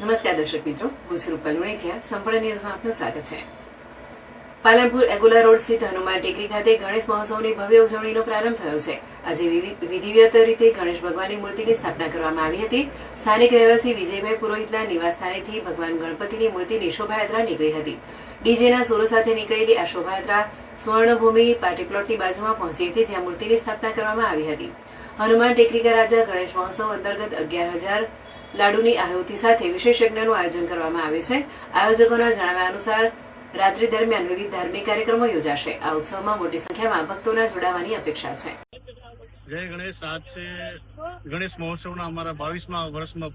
નમસ્કાર દર્શક મિત્રો, હું રૂપલ ઉણેચિયા સંપૂર્ણ ન્યૂઝમાં આપનું સ્વાગત છે. પાલનપુર એગોલા રોડ સ્થિત હનુમાન ટેકરી ખાતે ગણેશ મહોત્સવની ભવ્ય ઉજવણીનો પ્રારંભ થયો છે. આજે વિધિવત રીતે ગણેશ ભગવાનની મૂર્તિની સ્થાપના કરવામાં આવી હતી. સ્થાનિક રહેવાસી વિજયભાઈ પુરોહિતના નિવાસસ્થાનેથી ભગવાન ગણપતિની મૂર્તિની શોભાયાત્રા નીકળી હતી. ડીજેના સુરો સાથે નીકળેલી આ શોભાયાત્રા સુવર્ણભૂમિ પાટીપ્લોટની બાજુમાં પહોંચી હતી, જ્યાં મૂર્તિની સ્થાપના કરવામાં આવી હતી. હનુમાન ટેકરીકા રાજા ગણેશ મહોત્સવ અંતર્ગત અગિયાર હજાર લાડુની આહુતિ સાથે વિશેષ યજ્ઞનું આયોજન કરવામાં આવ્યું છે. આયોજકોના જણાવ્યા અનુસાર, રાત્રિ દરમિયાન વિવિધ ધાર્મિક કાર્યક્રમો યોજાશે. આ ઉત્સવમાં મોટી સંખ્યામાં ભક્તોના જોડાવાની અપેક્ષા છે. જય ગણેશ. આજ છે ગણેશ મહોત્સવના અમારા બાવીસમાં વર્ષમાં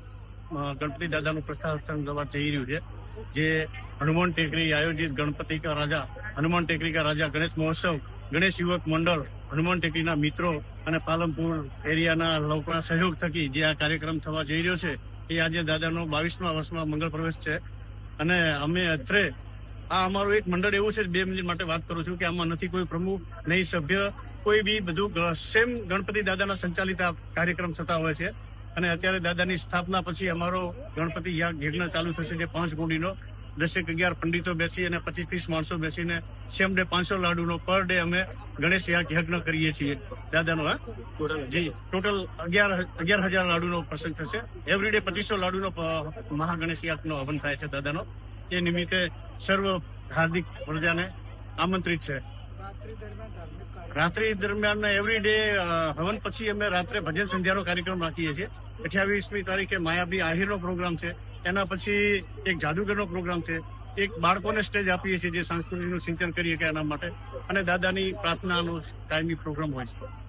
ગણપતિ દાદાનું પ્રસ્થાપન થવા જઈ રહ્યું છે. જે હનુમાન ટેકરી આયોજિત ગણપતિ કા રાજા, હનુમાન ટેકરી કા રાજા ગણેશ મહોત્સવ, ગણેશ યુવક મંડળ હનુમાન ટેકરીના મિત્રો અને પાલનપુર એરિયાના લોકોના સહયોગ થકી જે આ કાર્યક્રમ થવા જઈ રહ્યો છે, એ આજે દાદાનો બાવીસમા વર્ષમાં મંગળ પ્રવેશ છે. અને અમે અત્રે, આ અમારું એક મંડળ એવું છે, બે મિનિટ માટે વાત કરું છું કે આમાં નથી કોઈ પ્રમુખ, નહીં સભ્ય, કોઈ બી બધું સેમ ગણપતિ દાદાના સંચાલિત આ કાર્યક્રમ થતા હોય છે. અને અત્યારે દાદાની સ્થાપના પછી અમારો ગણપતિ યજ્ઞ ચાલુ થશે જે પાંચ કોડીનો દસેક અગિયાર પંડિતો બેસી અને પચીસ ત્રીસ માણસો બેસીને સેમ ડે પાંચસો લાડુનો પર ડે અમે ગણેશ યાગ યજ્ઞ કરીએ છીએ. દાદાનો, હા? જી. ટોટલ અગિયાર અગિયાર હજાર લાડુનો પ્રસંગ થશે. એવરી ડે પચીસો લાડુનો મહાગણેશ યાગનો હવન થાય છે દાદાનો. એ નિમિત્તે સર્વ હાર્દિક પ્રજાને આમંત્રિત છે. રાત્રિ દરમિયાન એવરી ડે હવન પછી અમે રાત્રે ભજન સંધ્યાનો કાર્યક્રમ રાખીએ છીએ. અઠ્યાવીસમી તારીખે માયાબી આહિરનો પ્રોગ્રામ છે. એના પછી એક જાદુગરનો પ્રોગ્રામ છે. એક બાળકોને સ્ટેજ આપીએ છીએ જે સાંસ્કૃતિનું સિંચન કરીએ કે એના માટે. અને દાદાની પ્રાર્થનાનો કાયમી પ્રોગ્રામ હોય છે.